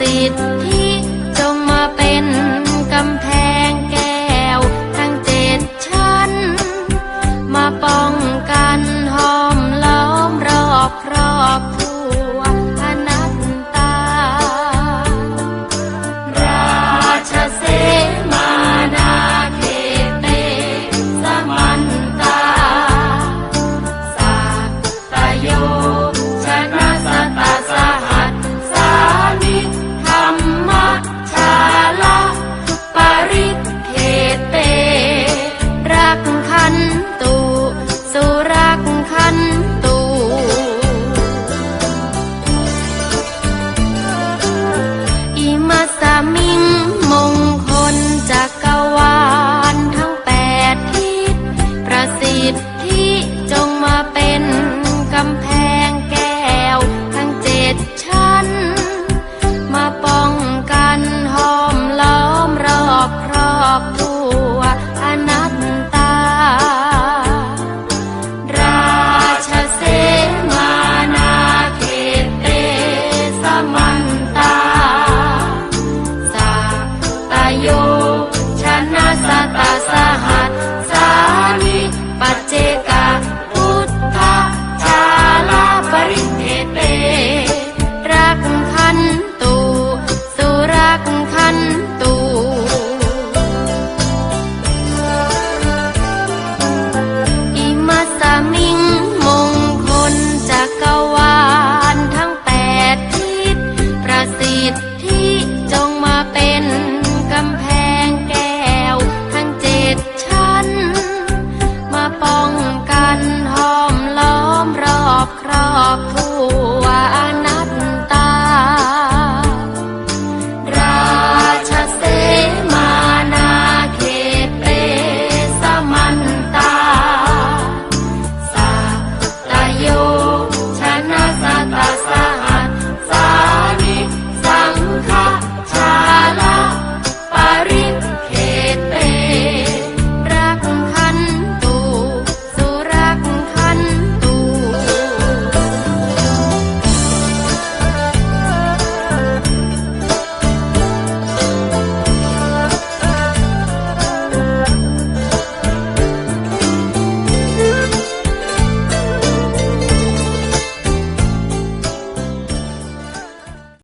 สิทธิจงมาเป็นกำแพงแก้ว ทั้งเจ็ดชั้น มาป้องกัน